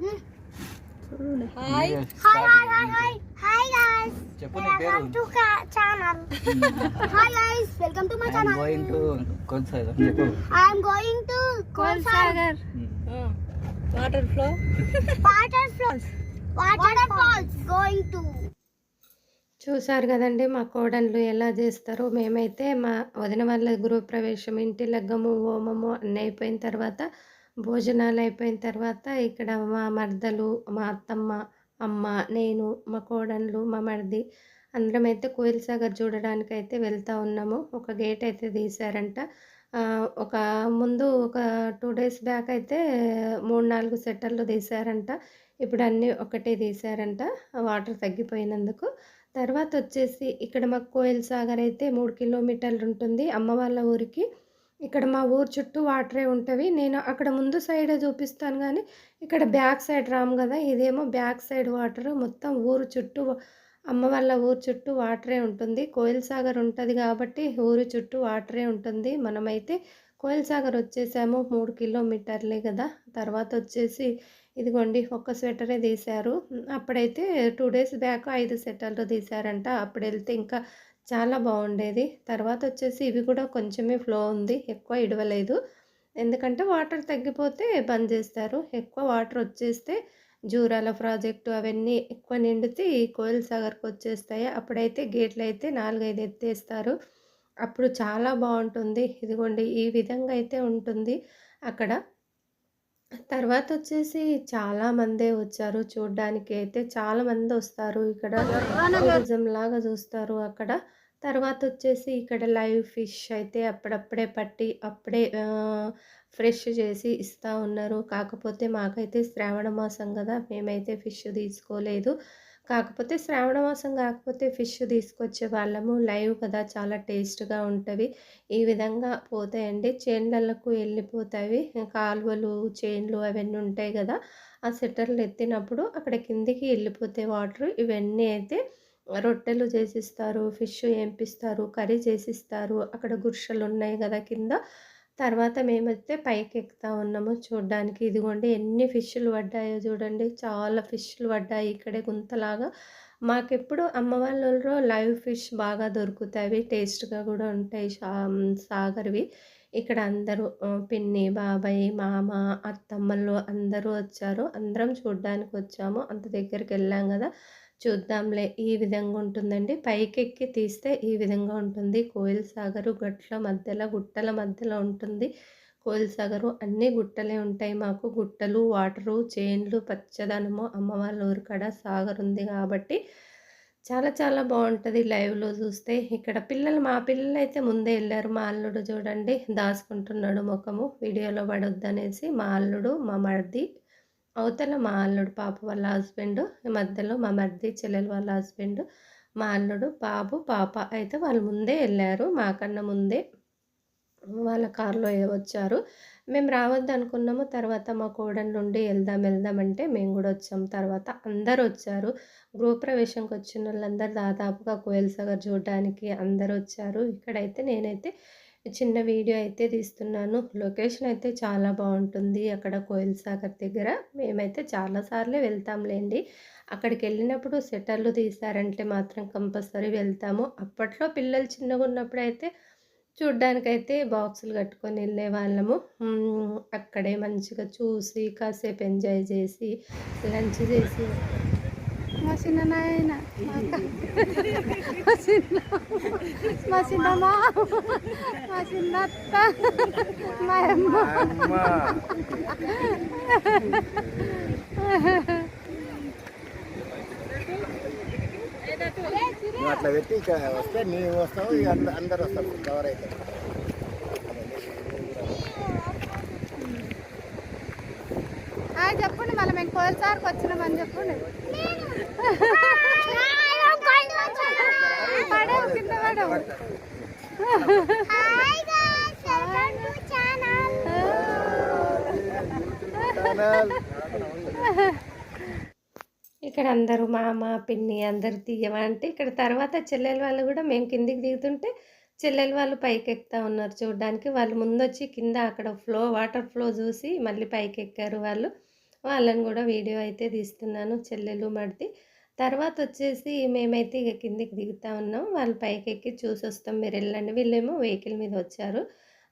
Hi hi hi hi hi hi guys చెప్పు నీ పేరు? Welcome to channel hi guys welcome to my I'm channel going to కొనసాగం చెప్పు I am going to Kolsagar water flow water falls water falls going to చూసారు కదండి మా కోడన్లు ఎలా చేస్తారో. మేమైతే మా వదిన వాళ్ళ గృహప్రవేశం ఇంటి లగ్గము హోమము అన్నీ అయిపోయిన తర్వాత భోజనాలు అయిపోయిన తర్వాత ఇక్కడ మా మర్దలు మా అత్తమ్మ అమ్మ నేను మా కోడన్లు మా మరిది అందరం అయితే కోయిల్ సాగర్ చూడడానికి అయితే వెళ్తా ఉన్నాము. ఒక గేట్ అయితే తీశారంట. ఒక ముందు ఒక టూ డేస్ బ్యాక్ అయితే మూడు నాలుగు సెటర్లు తీశారంట. ఇప్పుడు అన్నీ ఒకటే తీశారంట. వాటర్ తగ్గిపోయినందుకు. తర్వాత వచ్చేసి ఇక్కడ మాకు కోయిల్ సాగర్ అయితే మూడు కిలోమీటర్లు ఉంటుంది. అమ్మ వాళ్ళ ఊరికి ఇక్కడ మా ఊరు చుట్టూ వాటరే ఉంటవి నేను అక్కడ ముందు సైడ్ చూపిస్తాను కానీ ఇక్కడ బ్యాక్ సైడ్ రాము కదా ఇదేమో బ్యాక్ సైడ్ వాటర్. మొత్తం ఊరు చుట్టూ అమ్మ వాళ్ళ ఊరు చుట్టూ వాటరే ఉంటుంది. కోయిల్ సాగర్ ఉంటుంది కాబట్టి ఊరు చుట్టూ వాటరే ఉంటుంది. మనమైతే కోయిల్ సాగర్ వచ్చేసాము మూడు కిలోమీటర్లే కదా. తర్వాత వచ్చేసి ఇదిగోండి ఒక్క స్వెటరే తీశారు. అప్పుడైతే టూ డేస్ బ్యాక్ ఐదు స్వెటర్లు తీశారంట. అప్పుడు వెళ్తే ఇంకా చాలా బాగుండేది. తర్వాత వచ్చేసి ఇవి కూడా కొంచెమే ఫ్లో ఉంది. ఎక్కువ ఇడవలేదు. ఎందుకంటే వాటర్ తగ్గిపోతే బంద్ చేస్తారు. ఎక్కువ వాటర్ వచ్చేస్తే జూరాల ప్రాజెక్టు అవన్నీ ఎక్కువ నిండితే ఈ కోయిల్ సాగర్కి వచ్చేస్తాయి. అప్పుడైతే గేట్లు అయితే నాలుగైదు ఎత్తేస్తారు. అప్పుడు చాలా బాగుంటుంది. ఇదిగోండి ఈ విధంగా అయితే ఉంటుంది అక్కడ. తర్వాత వచ్చేసి చాలా మందే వచ్చారు చూడ్డానికి అయితే. చాలా మంది వస్తారు ఇక్కడ టూరిజం లాగా చూస్తారు అక్కడ. తర్వాత వచ్చేసి ఇక్కడ లైవ్ ఫిష్ అయితే అప్పుడప్పుడే పట్టి అప్పుడే ఫ్రెష్ చేసి ఇస్తూ ఉన్నారు. కాకపోతే మాకైతే శ్రావణ మాసం కదా మేమైతే ఫిష్ తీసుకోలేదు. కాకపోతే శ్రావణ మాసం కాకపోతే ఫిష్ తీసుకొచ్చే వాళ్ళము లైవ్ కదా చాలా టేస్ట్గా ఉంటవి ఈ విధంగా పోతాయండి. చేన్లకు వెళ్ళిపోతాయి కాలువలు చేన్లు అవన్నీ ఉంటాయి కదా ఆ సెటర్లు ఎత్తినప్పుడు అక్కడ కిందికి వెళ్ళిపోతాయి వాటర్ ఇవన్నీ అయితే రొట్టెలు చేసిస్తారు ఫిష్ ఏంపిస్తారు కర్రీ చేసిస్తారు. అక్కడ గుర్షలు ఉన్నాయి కదా కింద. తర్వాత మేమైతే పైకి ఎక్కుతా ఉన్నాము చూడడానికి. ఇదిగోండి ఎన్ని ఫిష్లు పడ్డాయో చూడండి. చాలా ఫిష్లు పడ్డాయి ఇక్కడే గుంతలాగా. మాకెప్పుడు అమ్మ వాళ్ళలో లైవ్ ఫిష్ బాగా దొరుకుతాయి. టేస్ట్గా కూడా ఉంటాయి సా- సాగర్వి. ఇక్కడ అందరూ పిన్ని బాబాయ్ మామ అత్తమ్మలు అందరూ వచ్చారు. అందరం చూడడానికి వచ్చాము అంత దగ్గరికి వెళ్ళాం కదా. చూద్దాంలే ఈ విధంగా ఉంటుందండి. పైకెక్కి తీస్తే ఈ విధంగా ఉంటుంది. కోయిల్ సాగరు గట్ల మధ్యలో గుట్టల మధ్యలో ఉంటుంది. కోయిల్ సాగరు అన్ని గుట్టలే ఉంటాయి మాకు. గుట్టలు వాటరు చేన్లు పచ్చదనము అమ్మ వాళ్ళ ఊరు కాడ సాగర్ ఉంది కాబట్టి చాలా చాలా బాగుంటుంది లైవ్లో చూస్తే. ఇక్కడ పిల్లలు మా పిల్లలు అయితే ముందే వెళ్ళారు మా అల్లుడు చూడండి దాచుకుంటున్నాడు ముఖము. వీడియోలో పడొద్దనేసి మా అల్లుడు మా మరిది అవతల మా అల్లుడు పాప వాళ్ళ హస్బెండ్ ఈ మధ్యలో మా మరిది చెల్లెలు వాళ్ళ హస్బెండ్ మా అల్లుడు బాబు పాప అయితే వాళ్ళు ముందే వెళ్ళారు మాకన్నా ముందే వాళ్ళ కారులో వచ్చారు. మేము రావద్దు అనుకున్నాము తర్వాత మా కోడలు నుండి వెళ్దాం వెళ్దాం అంటే మేము కూడా వచ్చాము. తర్వాత అందరు వచ్చారు. గృహప్రవేశంకి వచ్చిన వాళ్ళందరూ దాదాపుగా కోయల్ సాగర్ చూడడానికి అందరు వచ్చారు. ఇక్కడైతే నేనైతే చిన్న వీడియో అయితే తీస్తున్నాను. లొకేషన్ అయితే చాలా బాగుంటుంది. అక్కడ కోయిల్ సాగర్ దగ్గర. మేమైతే చాలాసార్లు వెళ్తాంలేండి. అక్కడికి వెళ్ళినప్పుడు సెటర్లు తీసారంటే మాత్రం కంపల్సరీ వెళ్తాము. అప్పట్లో పిల్లలు చిన్నగా ఉన్నప్పుడు అయితే చూడ్డానికైతే బాక్సులు కట్టుకొని వెళ్ళే వాళ్ళము అక్కడే మంచిగా చూసి కాసేపు ఎంజాయ్ చేసి లంచ్ చేసి మా చిన్న నాయన మా చిన్న మా చిన్నమ్మా మా చిన్న అత్త మా అమ్మ అట్లా పెట్టి ఇక వస్తే నీవు వస్తావు అందరు వస్తారు కవర్ అవుతారు చెప్పండి మళ్ళీ మేము కోల్సార్కి వచ్చినామని చెప్పండి పడవు కింద పడవు hi guys welcome to channel channel. ఇక్కడ అందరూ మామ పిన్ని అందరు తీయమా అంటే ఇక్కడ తర్వాత చెల్లెల వాళ్ళు కూడా మేము కిందికి దిగుతుంటే చెల్లెలు వాళ్ళు పైకి ఎక్కుతా ఉన్నారు చూడడానికి. వాళ్ళు ముందు వచ్చి కింద అక్కడ ఫ్లో వాటర్ ఫ్లో చూసి మళ్ళీ పైకి ఎక్కారు వాళ్ళు. వాళ్ళని కూడా వీడియో అయితే తీస్తున్నాను చెల్లెలు మడిది. తర్వాత వచ్చేసి మేమైతే ఇక కిందికి దిగుతా ఉన్నాం. వాళ్ళు పైకి ఎక్కి చూసి వస్తాం మీరు వెళ్ళండి వీళ్ళేమో వెహికల్ మీద వచ్చారు.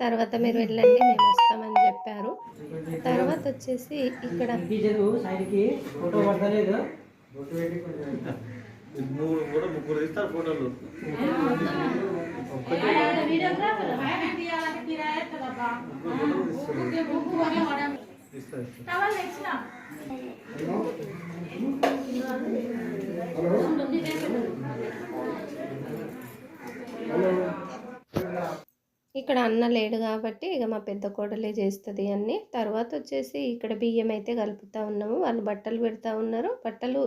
తర్వాత మీరు వెళ్ళండి మేము వస్తామని చెప్పారు. తర్వాత వచ్చేసి ఇక్కడ ఫోటోలు ఇక్కడ అన్న లేడు కాబట్టి ఇక మా పెద్ద కోడలే చేస్తుంది అన్ని. తర్వాత వచ్చేసి ఇక్కడ బియ్యం అయితే కలుపుతూ ఉన్నాము. వాళ్ళు బట్టలు పెడతా ఉన్నారు. బట్టలు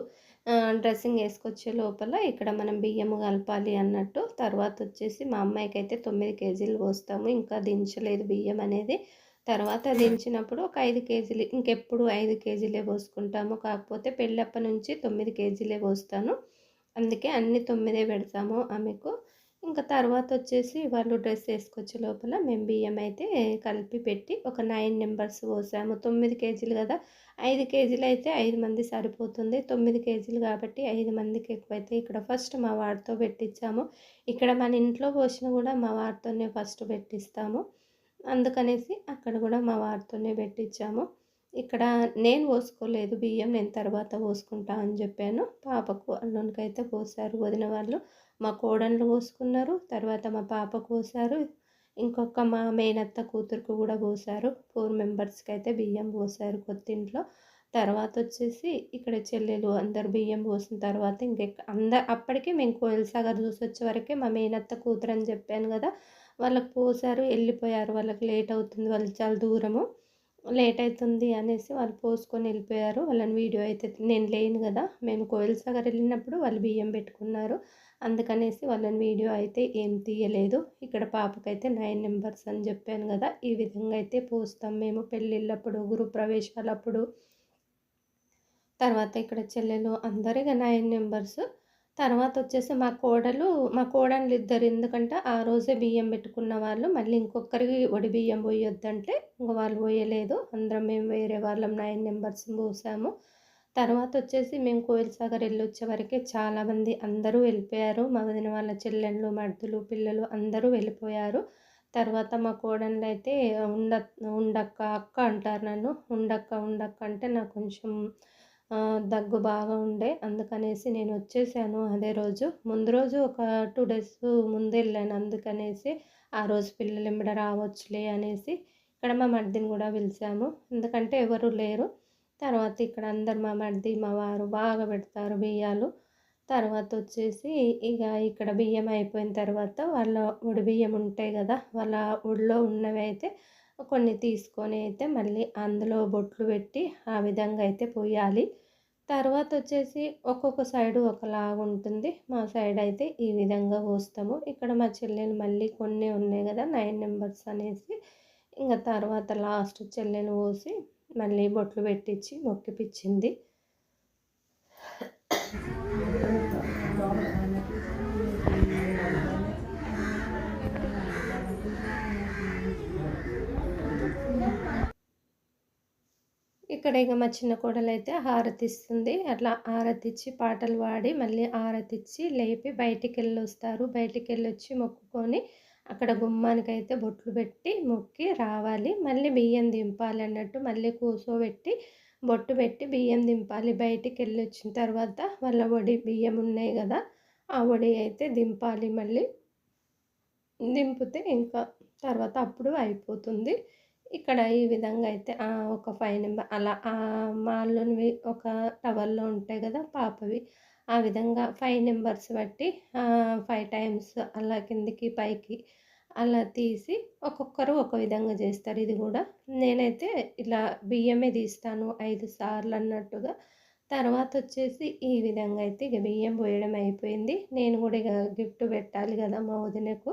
డ్రెస్సింగ్ వేసుకొచ్చే లోపల ఇక్కడ మనం బియ్యము కలపాలి అన్నట్టు. తర్వాత వచ్చేసి మా అమ్మాయికి అయితే తొమ్మిది కేజీలు పోస్తాము. ఇంకా దించలేదు బియ్యం అనేది. తర్వాత దించినప్పుడు ఒక ఐదు కేజీలు ఇంకెప్పుడు ఐదు కేజీలే పోసుకుంటాము. కాకపోతే పెళ్ళప్ప నుంచి తొమ్మిది కేజీలే పోస్తాను. అందుకే అన్ని తొమ్మిదే పెడతాము ఆమెకు. ఇంకా తర్వాత వచ్చేసి వాళ్ళు డ్రెస్ వేసుకొచ్చే లోపల మేము బియ్యం అయితే కలిపి పెట్టి ఒక నైన్ నెంబర్స్ పోసాము. తొమ్మిది కేజీలు కదా ఐదు కేజీలు అయితే ఐదు మంది సరిపోతుంది. తొమ్మిది కేజీలు కాబట్టి ఐదు మందికి ఎక్కువైతే ఇక్కడ ఫస్ట్ మా వాడితో పెట్టించాము. ఇక్కడ మన ఇంట్లో పోసిన కూడా మా వారితోనే ఫస్ట్ పెట్టిస్తాము. అందుకనేసి అక్కడ కూడా మా వారితోనే పెట్టించాము ఇక్కడ నేను పోసుకోలేదు బియ్యం నేను తర్వాత పోసుకుంటా అని చెప్పాను. పాపకు అల్లునికైతే పోసారు వదిన వాళ్ళు. మా కోడళ్ళు పోసుకున్నారు తర్వాత మా పాప పోసారు ఇంకొక మా మేనత్త కూతురుకు కూడా పోసారు ఫోర్ మెంబర్స్కి అయితే బియ్యం పోసారు కొత్తింట్లో తర్వాత వచ్చేసి ఇక్కడ చెల్లెలు అందరు బియ్యం పోసిన తర్వాత ఇంకెక్క అందరు అప్పటికే మేము కోయిల్ సాగర్ చూసి వచ్చే వరకే మా మేనత్త కూతురు అని చెప్పాను కదా. వాళ్ళకి పోసారు వెళ్ళిపోయారు. వాళ్ళకి లేట్ అవుతుంది వాళ్ళు చాలా దూరము. లేట్ అవుతుంది అనేసి వాళ్ళు పోసుకొని వెళ్ళిపోయారు. వాళ్ళని వీడియో అయితే నేను లేను కదా. మేము కోయిల్ సాగర్ వెళ్ళినప్పుడు వాళ్ళు బియ్యం పెట్టుకున్నారు. అందుకనేసి వాళ్ళని వీడియో అయితే ఏం తీయలేదు. ఇక్కడ పాపకైతే నైన్ నెంబర్స్ అని చెప్పాను కదా. ఈ విధంగా అయితే పోస్తాం మేము పెళ్ళిళ్ళప్పుడు గృహప్రవేశాలప్పుడు తర్వాత ఇక్కడ చెల్లెలు అందరిగా నైన్ నెంబర్స్ తర్వాత వచ్చేసి మా కోడలు మా కోడళ్ళు ఇద్దరు ఎందుకంటే ఆ రోజే బియ్యం పెట్టుకున్న వాళ్ళు మళ్ళీ ఇంకొకరికి వడి బియ్యం పోయొద్దంటే ఇంక వాళ్ళు పోయలేదు. అందరం మేము వేరే వాళ్ళం నైన్ నెంబర్స్ పోసాము. తర్వాత వచ్చేసి మేము కోయిల్ సాగర్ వెళ్ళి వచ్చే వరకే చాలామంది అందరూ వెళ్ళిపోయారు. మా వదిన వాళ్ళ చెల్లెళ్ళు మర్దులు పిల్లలు అందరూ వెళ్ళిపోయారు. తర్వాత మా కోడళ్ళు అయితే ఉండ ఉండక్క అక్క అంటారు నన్ను. ఉండక్క ఉండక్క అంటే నాకు కొంచెం దగ్గు బాగా ఉండే అందుకనేసి నేను వచ్చేసాను అదే రోజు. ముందు రోజు ఒక టూ డేస్ ముందు వెళ్ళాను అందుకనేసి ఆ రోజు పిల్లలు ఎంబడ రావచ్చులే అనేసి ఇక్కడ మా మర్దిని కూడా పిలిచాము. ఎందుకంటే ఎవరు లేరు. తర్వాత ఇక్కడ అందరు మా మర్ది మా వారు బాగా పెడతారు బియ్యాలు. తర్వాత వచ్చేసి ఇక ఇక్కడ బియ్యం అయిపోయిన తర్వాత వాళ్ళ ఉడి బియ్యం ఉంటాయి కదా వాళ్ళ ఊళ్ళో ఉన్నవి అయితే కొన్ని తీసుకొని అయితే మళ్ళీ అందులో బొట్లు పెట్టి ఆ విధంగా అయితే పోయాలి. తర్వాత వచ్చేసి ఒక్కొక్క సైడు ఒకలాగా ఉంటుంది మా సైడ్ అయితే ఈ విధంగా పోస్తాము. ఇక్కడ మా చెల్లెలు మళ్ళీ కొన్ని ఉన్నాయి కదా నైన్ నెంబర్స్ అనేసి. ఇంకా తర్వాత లాస్ట్ చెల్లెలు పోసి మళ్ళీ బొట్లు పెట్టించి మొక్కిపించింది ఇక్కడ ఇక మా చిన్న కోడలు అయితే హారతి ఇస్తుంది అట్లా హారతి ఇచ్చి పాటలు పాడి మళ్ళీ హారతిచ్చి లేపి బయటికి వెళ్ళి వస్తారు బయటికి వెళ్ళి వచ్చి మొక్కుకొని అక్కడ గుమ్మానికి అయితే బొట్లు పెట్టి మొక్కి రావాలి. మళ్ళీ బియ్యం దింపాలి అన్నట్టు మళ్ళీ కూర్చోబెట్టి బొట్టు పెట్టి బియ్యం దింపాలి. బయటికి వెళ్ళి వచ్చిన తర్వాత వాళ్ళ వడి బియ్యం ఉన్నాయి కదా ఆ వడి అయితే దింపాలి మళ్ళీ. దింపితే ఇంకా తర్వాత అప్పుడు అయిపోతుంది. ఇక్కడ ఈ విధంగా అయితే ఒక ఫైవ్ నెంబర్ అలా ఆ మాల్లోనివి ఒక టవర్లో ఉంటాయి కదా పాపవి. ఆ విధంగా ఫైవ్ నెంబర్స్ బట్టి ఫైవ్ టైమ్స్ అలా కిందికి పైకి అలా తీసి ఒక్కొక్కరు ఒక విధంగా చేస్తారు. ఇది కూడా నేనైతే ఇలా బియ్యమే తీస్తాను ఐదు సార్లు అన్నట్టుగా. తర్వాత వచ్చేసి ఈ విధంగా అయితే ఇక బియ్యం పోయడం అయిపోయింది. నేను కూడా ఇక గిఫ్ట్ పెట్టాలి కదా మా వదినకు.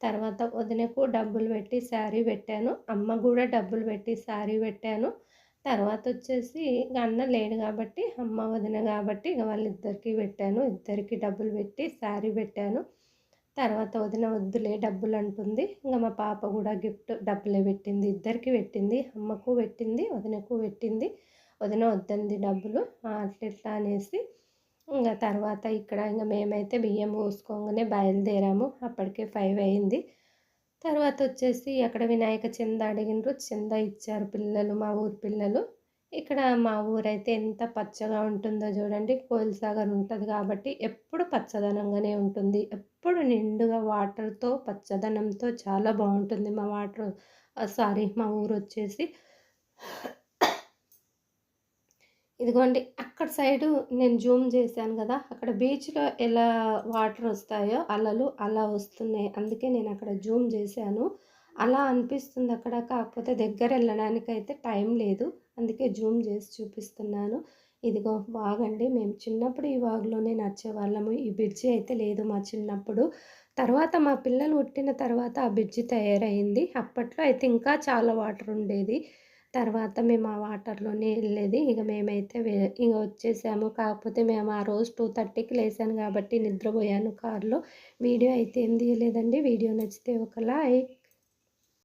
తర్వాత వదినకు డబ్బులు పెట్టి శారీ పెట్టాను. అమ్మ కూడా డబ్బులు పెట్టి శారీ పెట్టాను. తర్వాత వచ్చేసి అన్న లేడు కాబట్టి అమ్మ వదిన కాబట్టి ఇక వాళ్ళిద్దరికి పెట్టాను. ఇద్దరికి డబ్బులు పెట్టి శారీ పెట్టాను. తర్వాత వదిన వద్దులే డబ్బులు అంటుంది. ఇంకా మా పాప కూడా గిఫ్ట్ డబ్బులే పెట్టింది. ఇద్దరికి పెట్టింది. అమ్మకు పెట్టింది వదినకు పెట్టింది. వదిన వద్దంది డబ్బులు. అట్లా అనేసి ఇంకా తర్వాత ఇక్కడ ఇంకా మేమైతే బియ్యం పోసుకోగానే బయలుదేరాము. అప్పటికే ఫైవ్ అయింది. తర్వాత వచ్చేసి అక్కడ వినాయక చింద అడిగినారు. చింద ఇచ్చారు పిల్లలు మా ఊరు పిల్లలు. ఇక్కడ మా ఊరైతే ఎంత పచ్చగా ఉంటుందో చూడండి. కోయిల్సాగర్ ఉంటుంది కాబట్టి ఎప్పుడు పచ్చదనంగానే ఉంటుంది. ఎప్పుడు నిండుగా వాటర్తో పచ్చదనంతో చాలా బాగుంటుంది మా వాటర్. సారీ మా ఊరు వచ్చేసి ఇదిగోండి అక్కడ సైడు నేను జూమ్ చేశాను కదా అక్కడ బీచ్లో ఎలా వాటర్ వస్తాయో అలలు అలా వస్తున్నాయి. అందుకే నేను అక్కడ జూమ్ చేశాను. అలా అనిపిస్తుంది అక్కడ కాకపోతే దగ్గర వెళ్ళడానికి అయితే టైం లేదు. అందుకే జూమ్ చేసి చూపిస్తున్నాను. ఇదిగో వాగండి. మేము చిన్నప్పుడు ఈ వాగులోనే నడిచేవాళ్ళము ఈ బ్రిడ్జి అయితే లేదు మా చిన్నప్పుడు. తర్వాత మా పిల్లలు పుట్టిన తర్వాత ఆ బ్రిడ్జి తయారైంది. అప్పట్లో అయితే ఇంకా చాలా వాటర్ ఉండేది. తర్వాత మేము ఆ వాటర్లోనే వెళ్ళేది. ఇక మేమైతే వే ఇక వచ్చేసాము. కాకపోతే మేము ఆ రోజు టూ థర్టీకి లేసాను కాబట్టి నిద్రపోయాను కారులో. వీడియో అయితే ఏం తీయలేదండి. వీడియో నచ్చితే ఒక లైక్